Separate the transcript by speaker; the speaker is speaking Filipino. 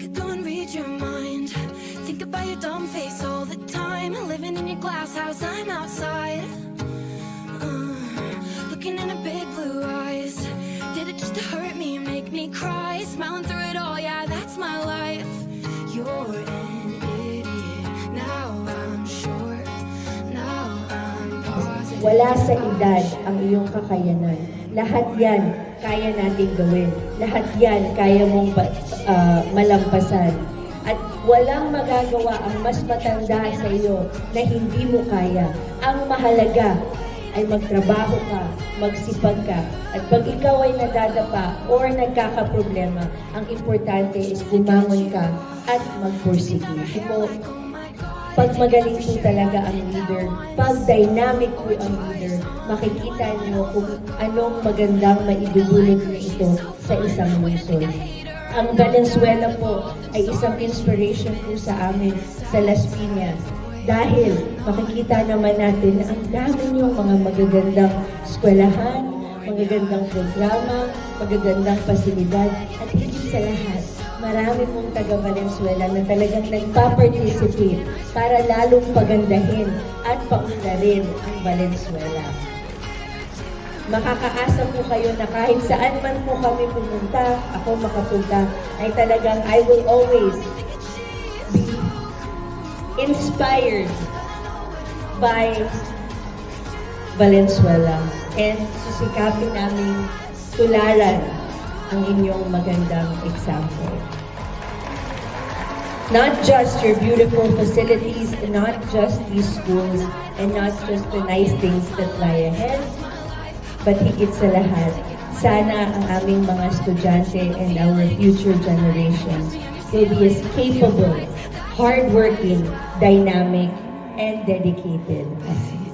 Speaker 1: could go and read your mind. Think about your dumb face all the time. Living in your glass house, I'm outside. Uh, looking in her big blue eyes. Did it just to hurt me, and make me cry? Smiling through it all, yeah, that's my life. You're idiot. Now I'm sure. Now I'm positive.
Speaker 2: Wala sa edad ang iyong kakayanan. Lahat yan kaya nating gawin. Lahat yan kaya mong ah, malampasan. At walang magagawa ang mas matanda sa iyo na hindi mo kaya. Ang mahalaga ay magtrabaho ka, magsipag ka. At pag ikaw ay nadadapa or nagkakaproblema, ang importante is bumangon ka at magpursige. Po, pag magaling po talaga ang leader, pag dynamic po ang leader, makikita niyo kung anong magandang maidudulot na ito sa isang lungsod. Ang Valenzuela po ay isang inspiration po sa amin sa Las Piñas. Dahil makikita naman natin na ang dami niyong mga magagandang eskwelahan, magagandang programa, magagandang pasilidad, at higit sa lahat, marami pong taga Valenzuela na talagang nagpa-participate para lalong pagandahin at paunlarin ang Valenzuela. Makakaasa po kayo na kahit saan man po kami pumunta, ako makapunta, ay talagang I will always be inspired by Valenzuela and susikapin namin tularan ang inyong magandang example. Not just your beautiful facilities, not just these schools, and not just the nice things that lie ahead, but higit sa lahat, sana ang aming mga estudyante and our future generations will be as capable, hardworking, dynamic, and dedicated as you.